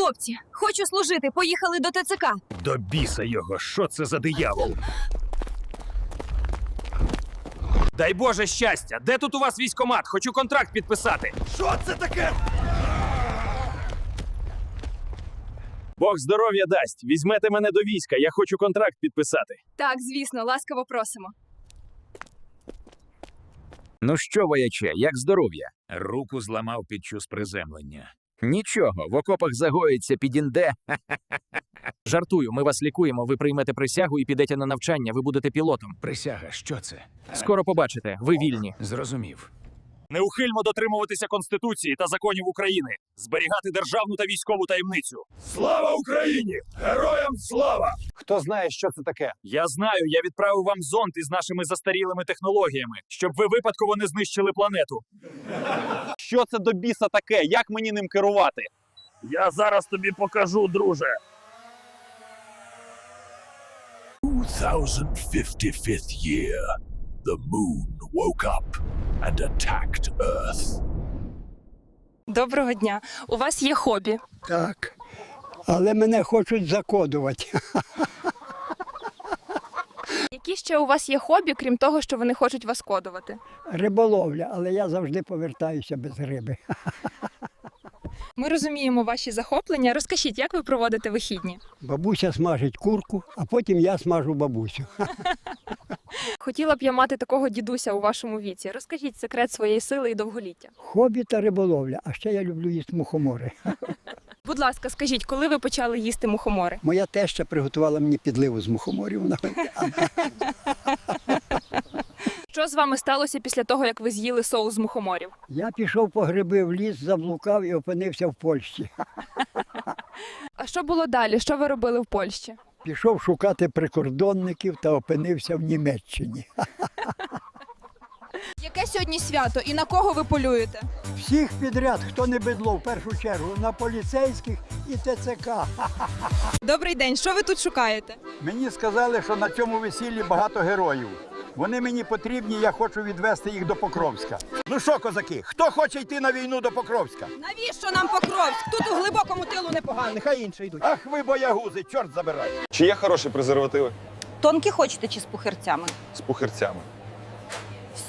Хлопці, хочу служити. Поїхали до ТЦК. До біса його, що це за диявол? Дай Боже щастя! Де тут у вас військомат? Хочу контракт підписати. Що це таке? Бог здоров'я дасть. Візьмете мене до війська. Я хочу контракт підписати. Так, звісно, ласкаво просимо. Ну що, вояче, як здоров'я? Руку зламав під час приземлення. Нічого, в окопах загоїться, підінде. Жартую, ми вас лікуємо, ви приймете присягу і підете на навчання, ви будете пілотом. Присяга, що це? Скоро побачите, ви вільні. Зрозумів. Неухильно дотримуватися Конституції та законів України, зберігати державну та військову таємницю. Слава Україні! Героям слава! Хто знає, що це таке? Я знаю, я відправив вам зонд із нашими застарілими технологіями, щоб ви випадково не знищили планету. Що це до біса таке? Як мені ним керувати? Я зараз тобі покажу, друже. 2055th year, the moon woke up and attacked Earth. Доброго дня. У вас є хобі. Так. Але мене хочуть закодувати. Які ще у вас є хобі, крім того, що вони хочуть вас кодувати? Риболовля, але я завжди повертаюся без риби. Ми розуміємо ваші захоплення. Розкажіть, як ви проводите вихідні? Бабуся смажить курку, а потім я смажу бабусю. Хотіла б я мати такого дідуся у вашому віці. Розкажіть секрет своєї сили і довголіття. Хобі та риболовля, а ще я люблю їсти мухомори. Будь ласка, скажіть, коли ви почали їсти мухомори? Моя теща приготувала мені підливу з мухоморів. Вона Що з вами сталося після того, як ви з'їли соус з мухоморів? Я пішов по гриби в ліс, заблукав і опинився в Польщі. А що було далі? Що ви робили в Польщі? Пішов шукати прикордонників та опинився в Німеччині. Яке сьогодні свято і на кого ви полюєте? Всіх підряд, хто не бидло, в першу чергу, на поліцейських і ТЦК. Добрий день, що ви тут шукаєте? Мені сказали, що на цьому весіллі багато героїв. Вони мені потрібні, я хочу відвести їх до Покровська. Ну що, козаки, хто хоче йти на війну до Покровська? Навіщо нам Покровськ? Тут у глибокому тилу непогано. Нехай інші йдуть. Ах ви боягузи, чорт забирай. Чи є хороші презервативи Тонкі хочете чи з пухирцями? з пухирцями?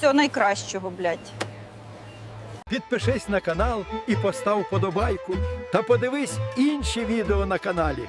Все найкращого, блядь. Підпишись на канал і постав подобайку. Та подивись інші відео на каналі.